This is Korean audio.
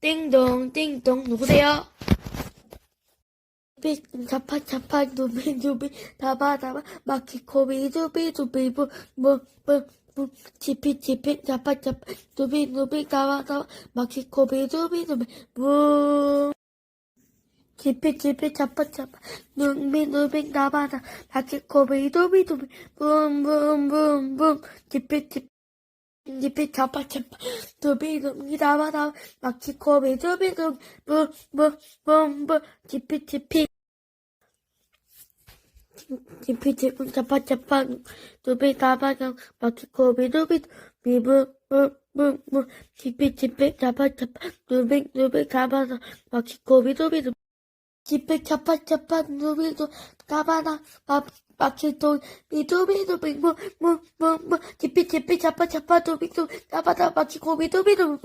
띵동 띵동 누구세요? 비 자파 자파 누비 누비 다바 다바 마키코비 두비 두비 뭐뭐뭐 지피 지피 자파 자파 누비 누비 다바 다바 마키코비 두비 두비 무 지피 지피 자파 자파 누비 누비 다바 다바 마키코비 두비 두비 붐붐붐붐 지피 지피 지피 자파 자파 두비 두비 다바 다바 마키코비 두비 두비 붐붐붐붐 지피 지피 지피 지피 자파 자파 두비 다바 다바 마키코비 두비 비브 붐붐붐 지피 지피 자파 자파 두비 두비 다바 다바 마키코비 두비 두비 지피 자파 자파 두비 두비 다바 다바 마키토 비두비두 빙부 무무무 지피 지피 자파 자파 두비 두비 다바 다바 마키코비 두비 두비